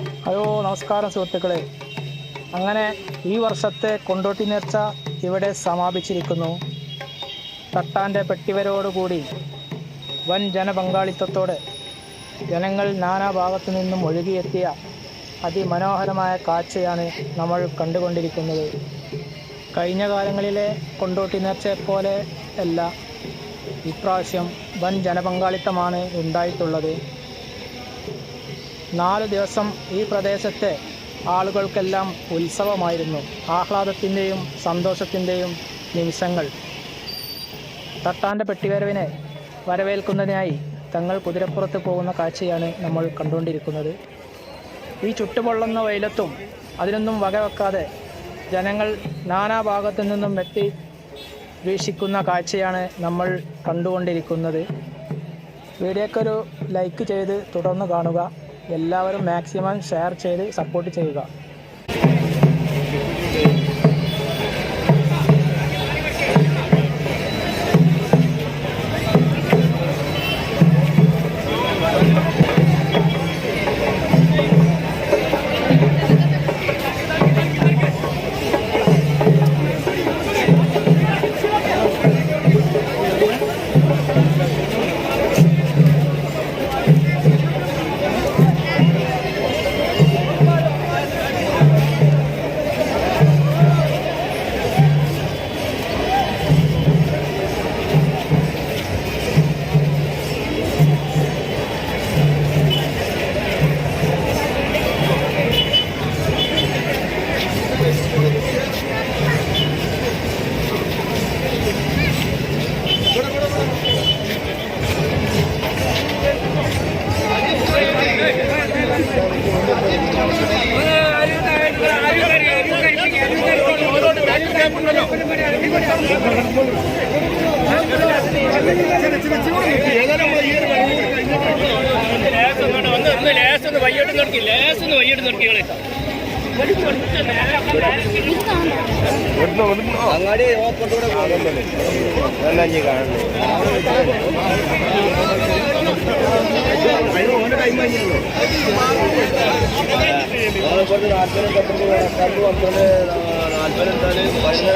Hello നമസ്കാരം സുഹൃത്തുക്കളെ. അങ്ങനെ ഈ വർഷത്തെ കൊണ്ടോട്ടി നേർച്ച ഇവിടെ സമാപിച്ചിരിക്കുന്നു. തട്ടാന്റെ പെട്ടിവരോടുകൂടി വൻ ജനപങ്കാളിത്തത്തോടെ ജനങ്ങൾ നാനാഭാഗത്തു നിന്നും ഒഴുകിയെത്തിയ അതിമനോഹരമായ കാഴ്ചയാണ് നമ്മൾ കണ്ടുകൊണ്ടിരിക്കുന്നത്. കഴിഞ്ഞ കാലങ്ങളിലെ കൊണ്ടോട്ടി നേർച്ചയെപ്പോലെ അല്ല ഇപ്രാവശ്യം വൻ ജനപങ്കാളിത്തമാണ് ഉണ്ടായിട്ടുള്ളത്. നാല് ദിവസം ഈ പ്രദേശത്തെ ആളുകൾക്കെല്ലാം ഉത്സവമായിരുന്നു. ആഹ്ലാദത്തിന്റെയും സന്തോഷത്തിന്റെയും നിമിഷങ്ങൾ. തട്ടാന്റെ പെട്ടിവരവിനെ വരവേൽക്കുന്നതിനായി തങ്ങൾ കുതിരപ്പുറത്ത് പോകുന്ന കാഴ്ചയാണ് നമ്മൾ കണ്ടുകൊണ്ടിരിക്കുന്നത്. ഈ ചുട്ടുപൊള്ളുന്ന വെയിലത്തും അതിനൊന്നും വകവെക്കാതെ ജനങ്ങൾ നാനാഭാഗത്തു നിന്നും എത്തി വീക്ഷിക്കുന്ന കാഴ്ചയാണ് നമ്മൾ കണ്ടുകൊണ്ടിരിക്കുന്നത്. വീഡിയോക്കൊരു ലൈക്ക് ചെയ്ത് തുടർന്ന് കാണുക. എല്ലാവരും മാക്സിമം ഷെയർ ചെയ്ത് സപ്പോർട്ട് ചെയ്യുക. ഒന്ന് ലേസ് ഒന്ന് വയ്യോട്ട് നിർത്തി ലേസ് ഒന്ന് വയ്യോട്ട് നിർത്തികളെ അങ്ങാടി ഓപ്പറൂടെ പോകുന്നുണ്ട് കാണുന്നത് കുറച്ച് നാൽപ്പത് പത്തൊമ്പത് കണ്ടു പന്ത്രണ്ട് పైన